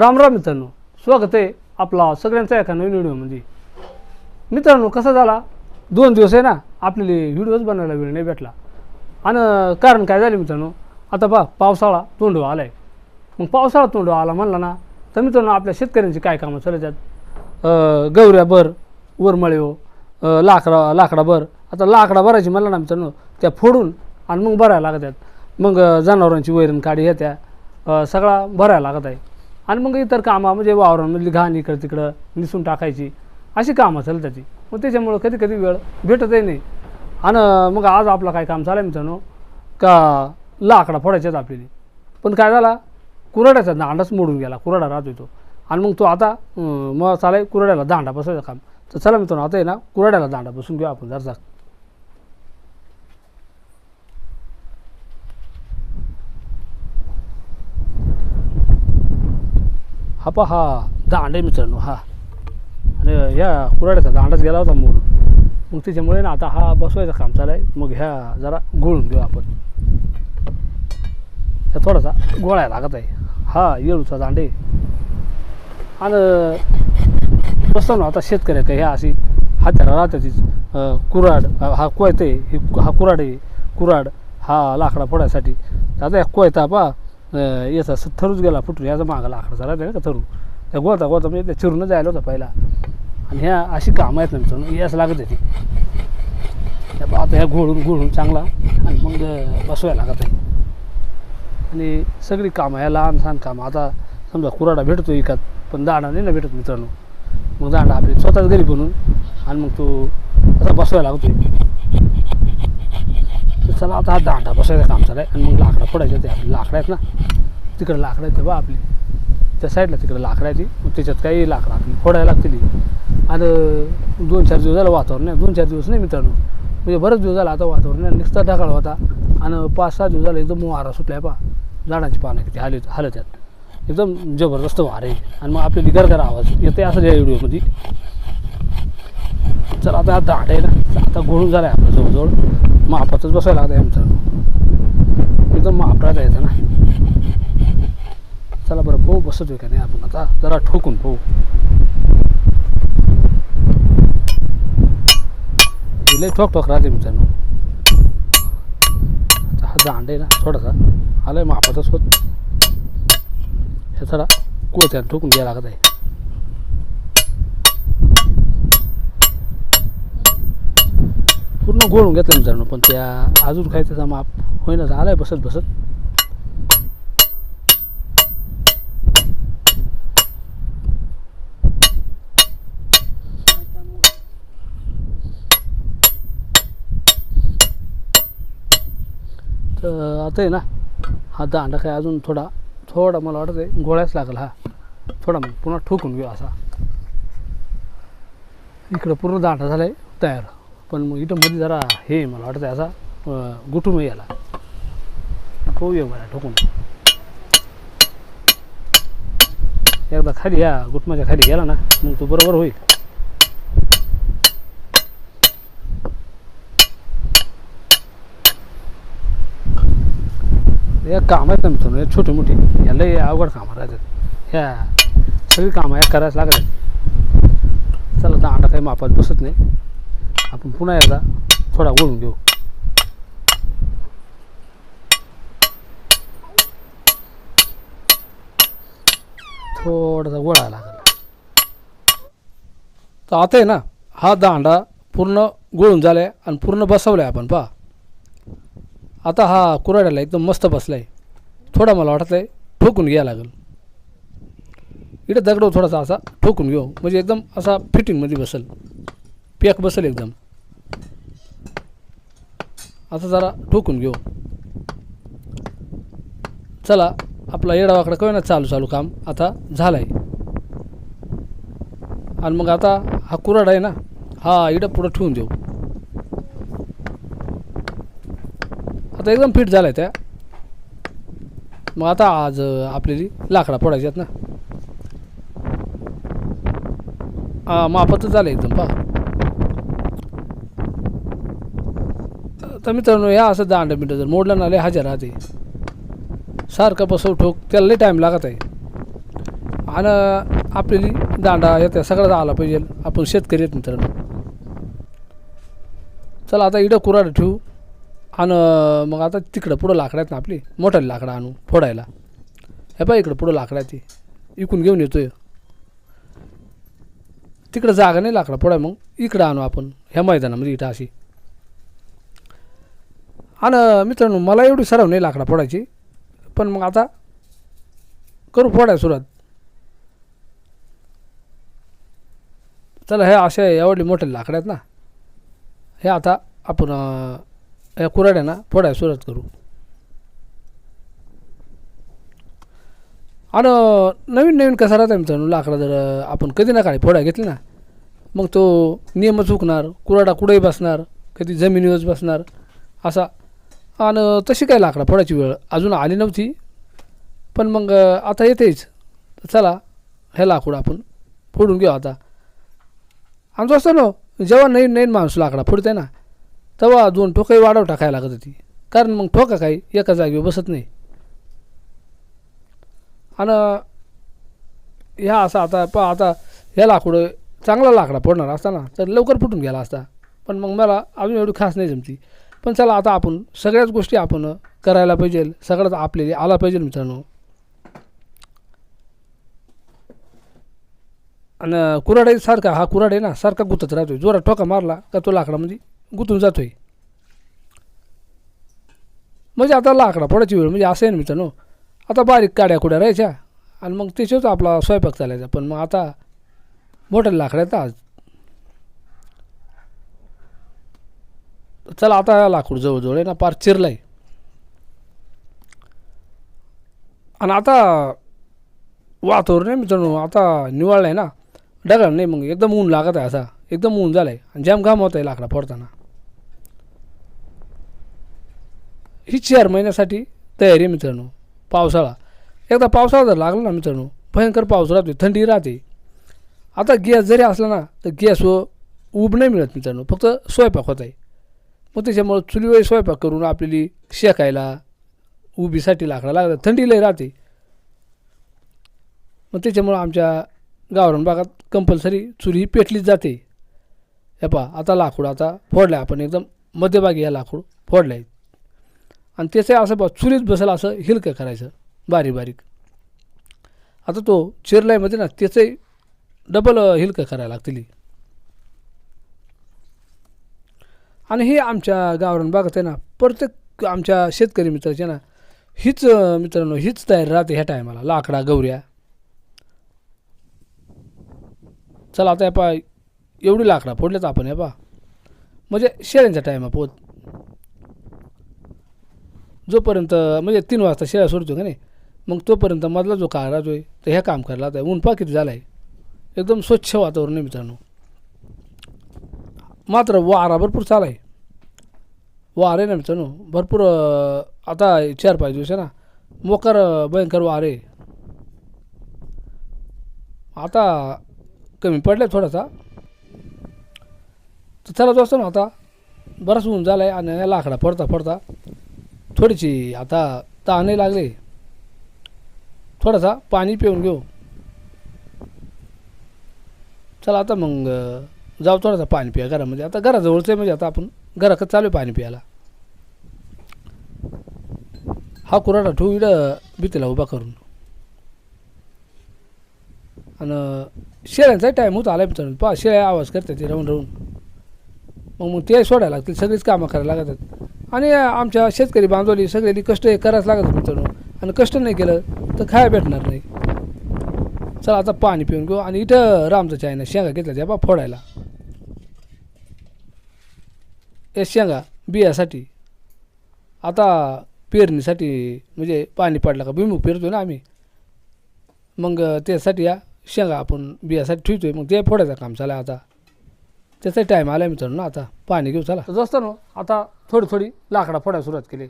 राम राम मित्रांनो स्वागत आहे आपला सगळ्यांचा एका नवीन व्हिडिओमध्ये. मित्रांनो कसा झाला? दोन दिवस आहे ना आपल्याला व्हिडिओज बनवायला वेळ नाही भेटला. आणि कारण काय झालं मित्रांनो? आता पहा पावसाळा तोंड आला आहे मग पावसाळा तोंड आला म्हणला ना तर मित्रांनो आपल्या शेतकऱ्यांची काय कामं चालत आहेत अं, गवऱ्या वरमळे हो लाकडा लाकडाभर. आता लाकडा भरायची म्हणलं ना मित्रांनो त्या फोडून आणि मग भरायला लागत आहेत मग जनावरांची वैरण काढी येत्या. सगळा भरायला लागत आहे. आणि मग इतर कामं म्हणजे वावरांमधली घाण इकडं तिकडं निसून टाकायची अशी कामं असेल त्याची. मग त्याच्यामुळं कधी कधी वेळ भेटतही नाही. आणि मग आज आपलं काय काम झालं आहे मित्रांनो? का लाकडा फोडायच्याच आपल्याला. पण काय झाला? कुराड्याचा दांडाच मोडून गेला. कुराडा राहत होतो आणि मग तो आता मग चालाय कुराड्याला दांडा बसवायचं काम. तर चला मित्रांनो आता आहे ना कुराड्याला दांडा बसून घेऊ आपण जरसा. हा पहा हा दांडा आहे मित्रांनो हा. आणि ह्या कुराड्याचा दांडाच गेला होता मोडून मग त्याच्यामुळे ना आता हा बसवायचं काम चालू आहे. मग ह्या जरा गोळून घेऊ आपण. ह्या थोडासा गोळ्या लागत आहे. हा येळूचा दांडे. आणि बसतो ना आता शेतकऱ्या का? ह्या अशी हात्याला राहते तीच कुऱ्हाड हा कोयते हे हा कुऱ्हाड आहे. कुऱ्हाड हा लाकडा फोडायसाठी. आता ह्या कोयता पा याचा असं थरूच गेला फुटून याचा मागा लाकडा झाला नाही का थरू. त्या गोता गोता म्हणजे त्या चिरूनच जायला होता पहिला. आणि ह्या अशी कामं आहेत ना मित्रांनो यास लागत आहे ती त्या आता ह्या घोळून घोळून चांगला आणि मग बसवायला लागत आहे आणि सगळी कामं ह्या लहान सहान कामं. आता समजा कुराडा भेटतो एकात पण दांडा नाही ना भेटत मित्रांनो. मग दांडा आपली स्वतःच घरी बनवून आणि मग तो असा बसवायला लागतो चला आता हा दांडा बसायचं काम चालू आहे आणि मग लाकडं फोडायचं ते आपली लाकडं आहेत ना तिकडं लाकडं आहेत बा आपली. त्या साईडला तिकडं लाकडं आहे ती. मग त्याच्यात काही लाकडं आपली फोडायला लागतील आणि दोन चार दिवस झालं वातावरण आहे दोन चार दिवस नाही मित्रांनो. म्हणजे बरंच दिवस झाला आता वातावरण नाही. नुसता ढगाळ होता. आणि पाच सहा दिवस झाले एकदम वारा आहे पा. झाडांची पानं किती हाल हालत आहेत. एकदम जबरदस्त वारे. आहे आणि मग आपल्याला गरगर आवाज येते असं या व्हिडिओमध्ये. चला आता आता दाट आहे ना. आता गोळून झाला आहे आपलं जवळजवळ. महापातच बसायला लागतं आमचं. एकदम महापडा जायचं ना. चला बरं पाहू बसतोय का नाही आपण आता. जरा ठोकून पाहू. लय ठोक ठोक राहते मित्रांनो. हा दांड आहे ना थोडासा. आलाय महापाचा होत. हे थोडा कोत्यानं ठोकून घ्यायला लागत आहे. पूर्ण गोळून घेतलं मित्रांनो पण त्या अजून काही त्याचा माप होईना आलाय बसत बसत. तर आता आहे ना हा दांडा काय अजून थोडा थोडा मला वाटत आहे गोळ्याच लागला हा. थोडा मग पुन्हा ठोकून घेऊ असा. इकडं पूर्ण दांडा झाला आहे तयार. पण मग इथं मध्ये जरा हे मला वाटतं असा गुठून याला पोहूया मला ठोकून. एकदा खाली या गुटमाच्या खाली गेला ना मग तो बरोबर होईल. या काम आहेत ना मित्रांनो छोटे मोठे मोठी याला अवघड कामं राहतात. ह्या सगळी कामं या करायच लागतात चला दांडा काही मापात बसत नाही. आपण पुन्हा एकदा थोडा ओढून घेऊ. थोडासा गोळा लागला. तर आता आहे ना हा दांडा पूर्ण गोळून झालाय आणि पूर्ण बसवलाय आपण पहा. आता हा कुराड्याला एकदम मस्त बसला आहे थोडा मला वाटत आहे ठोकून घ्यायला लागेल. इकडे दगड थोडासा असा ठोकून घेऊ. म्हणजे एकदम असा फिटिंगमध्ये बसेल. पॅक बसेल एकदम. आता जरा ठोकून घेऊ. चला आपला येडावाकडं कळ ना चालू चालू काम. आता झालं आहे आणि मग आता हा कुराड आहे ना हा इडं पुढं ठेवून देऊ. आता एकदम फिट झाला आहे त्या. मग आता आज अं, आपल्याली लाकडा फोडायची आहेत ना. हा मापातच झालं एकदम पहा. तर मित्रांनो ह्या असं दांड मिनटं जर मोडलं ना हजार राहते. सारखं बसव ठोक त्याला लई टाईम लागत आहे. आणि आपली दांडा येत्या सगळं आला पाहिजे. आपण शेतकरी आहेत मित्रांनो. चला आता इडं कुराड ठेवू. आणि मग आता तिकडं पुढं लाकडं आहेत ना आपली. मोठाली लाकडं आणू फोडायला. हे पाय इकडं पुढं लाकडं आहे ती. इकून घेऊन येतोय. तिकडं जागा नाही लाकडं फोडाय मग. इकडं आणू आपण. ह्या मैदानामध्ये इथं अशी. आणि मित्रांनो मला एवढी सराव नाही लाकडा फोडायची. पण मग आता करू फोडाय सुरुवात. चला हे असे एवढे मोठे लाकडं आहेत ना हे आता आपण अं, या ना फोडायला सुरुवात करू. आणि नवीन नवीन कसा राहता मित्रांनो लाकडा जर आपण कधी ना काळी फोडाय घेतली ना मग तो नियमच चुकणार कुराडा कुठेही बसणार कधी जमिनीवरच बसणार असा आणि तशी काय लाकडा? फोडायची वेळ. अजून आली नव्हती. पण मग आता येतेच. चला हे लाकूड आपण फोडून घेऊ आता. आणि असतं ना जेव्हा नवीन नवीन माणूस लाकडा फोडते ना तेव्हा दोन ठोकही वाढव टाकायला लागत होती. कारण मग ठोका काही एका जागेवर बसत नाही. आणि ह्या असा आता प आता ह्या लाकूड चांगला लाकडा फोडणार असताना तर लवकर फुटून गेला असता. पण मग मला अजून एवढी खास नाही जमती. पण चला आता आपण सगळ्याच गोष्टी आपण करायला पाहिजे सगळ्याच आपल्याला आला पाहिजे मित्रांनो. आणि कुऱ्हाड सारखा हा कुऱ्हाड आहे ना सारखा गुतत राहतोय. जोरात ठोका मारला का तो लाकडामध्ये गुतून जातोय. म्हणजे आता लाकडा पडायची वेळ म्हणजे असं आहे ना मित्रांनो. आता बारीक काड्या कुड्या राहायच्या आणि मग त्याच्याच आपला स्वयंपाक चालायचा. पण मग आता मोठ्या लाकड्यात आज. चला आता लाकूड जवळजवळ आहे ना पार चिरलाय. आणि आता वातावरण आहे मित्रांनो आता निवाळलं आहे ना. ढगाळ नाही मग एकदम ऊन लागत आहे असा. एकदम ऊन झालं आहे आणि जाम घाम होत आहे लाकडा फोडताना. ही चार महिन्यासाठी तयारी आहे मित्रांनो पावसाळा. एकदा पावसाळा जर लागला ना मित्रांनो भयंकर पाऊस राहतो थंडी राहते. आता गॅस जरी असला ना तर गॅसवर उब नाही मिळत मित्रांनो फक्त स्वयंपाक होत आहे. मग त्याच्यामुळं चुलीवर स्वयंपाक करून आपली शेकायला उभीसाठी लाकडा लागतात. थंडी लय राहते. मग त्याच्यामुळं आमच्या गावरान भागात कंपल्सरी चुली ही पेटलीच जाते. हे पहा आता लाकूड आता फोडलं आहे आपण एकदम मध्यभागी या लाकूड फोडलं आहे आणि त्याचं असं बा चुलीत बसेल असं हिलकं करायचं बारीक बारीक. आता तो चिरलायमध्ये म्हणजे ना त्याचंही डबल हिलकं करायला लागतील. आणि हे आमच्या गावरान बागत आहे ना प्रत्येक आमच्या शेतकरी मित्राच्या ना हीच मित्रांनो हीच तयारी राहते ह्या टायमाला. लाकडा गौऱ्या. चला आता पा एवढी लाकडा फोडल्यात आपण हे पा म्हणजे शेळ्यांचा टाईम पोत. जोपर्यंत म्हणजे तीन वाजता शेळ्या सोडतो का नाही मग तोपर्यंत मधला जो काळ राहतोय तर ह्या काम करायला आता ऊन पा किती झालं आहे एकदम स्वच्छ वातावरण आहे मित्रांनो. मात्र वारा भरपूर चाला आहे वार आहे ना मित्रांनो भरपूर आता चार पाच दिवस आहे ना मोकार भयंकर वार. आहे आता कमी पडलं थोडासा. तर चला दोस्त ना आता बराच ऊन झाला आहे आणि लाकडा पडता पडता थोडीशी आता तहानही लागले. थोडासा पाणी पिऊन घेऊ. चला आता मग जाऊ थोडासा पाणी प्या घरामध्ये आता घराजवळचं आहे म्हणजे आता आपण घराकडे चालू आहे पाणी प्यायला? हा कुराडा ठेवू इड भीतीला उभा करून. आणि शेळ्यांचाही टाईम होत आला मित्रांनो. पहा शेळ्या आवाज करतात ते राहून राहून. मग मग ते सोडायला लागतील सगळीच कामं करायला लागतात आणि आमच्या शेतकरी बांधवली सगळ्यांनी कष्ट हे करायच लागत मित्रांनो. आणि कष्ट नाही केलं तर खायला भेटणार नाही. चला आता पाणी पिऊन घेऊ. आणि इथं रामचं चायना शेंगा घेतल्या त्या बा फोडायला. या शेंगा बियासाठी. आता पेरणीसाठी म्हणजे पाणी पडलं का भुईमुग पेरतो ना आम्ही. मग त्यासाठी या शेंगा आपण बियासाठी आहे मग ते फोडायचं काम चालू आहे आता. त्याचा टाईम आला मित्रांनो. ना आता पाणी घेऊ चला. दोस्त ना आता थोडी थोडी लाकडा फोडायला सुरुवात केली.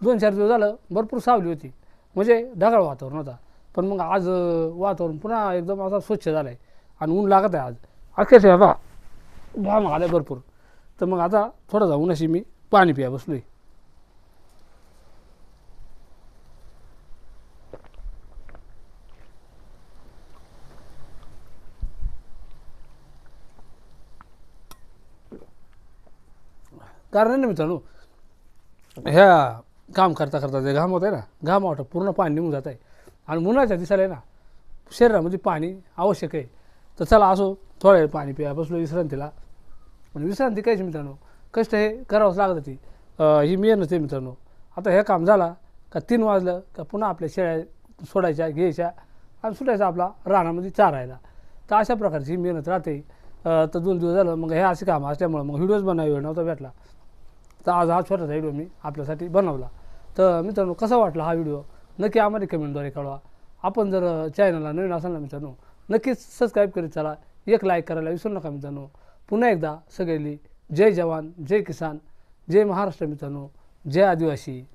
दोन चार दिवस झालं भरपूर सावली होती. म्हणजे ढगाळ वातावरण होता. पण मग आज वातावरण पुन्हा एकदम असा स्वच्छ झालं आहे आणि ऊन लागत आहे आज. अखेर बा घाम आलं भरपूर. तर मग आता थोडं जाऊन अशी मी पाणी प्या बसलो आहे कारण ना मित्रांनो ह्या काम करता करता जे घाम होत आहे ना घाम वाटत पूर्ण पाणी निघून जात आहे आणि मुलाच्या दिसायला आहे ना शरीरामध्ये पाणी आवश्यक आहे. तर चला असो थोडा वेळ पाणी प्या बसलो विसरण तिला म्हणजे विश्रांती कायची मित्रांनो. कष्ट हे करावंच लागत होती ही मेहनत आहे मित्रांनो. आता हे काम झाला का तीन वाजलं का पुन्हा आपल्या शेळ्या सोडायच्या घ्यायच्या आणि सुटायचा आपला रानामध्ये चारायला. तर अशा प्रकारची ही मेहनत राहते. तर दोन दिवस झालं मग हे असे काम असल्यामुळं मग व्हिडिओज बनावी वेळ नव्हता भेटला. तर आज हा छोटासा व्हिडिओ मी आपल्यासाठी बनवला. तर मित्रांनो कसा वाटला हा व्हिडिओ? नक्की आम्हाला कमेंटद्वारे कळवा. आपण जर चॅनलला नवीन असाल ना मित्रांनो नक्कीच सबस्क्राईब करीत चला. एक लाईक करायला विसरू नका मित्रांनो. पुन्हा एकदा सगळ्यांनी जय जवान जय किसान जय महाराष्ट्र मित्रांनो जय आदिवासी.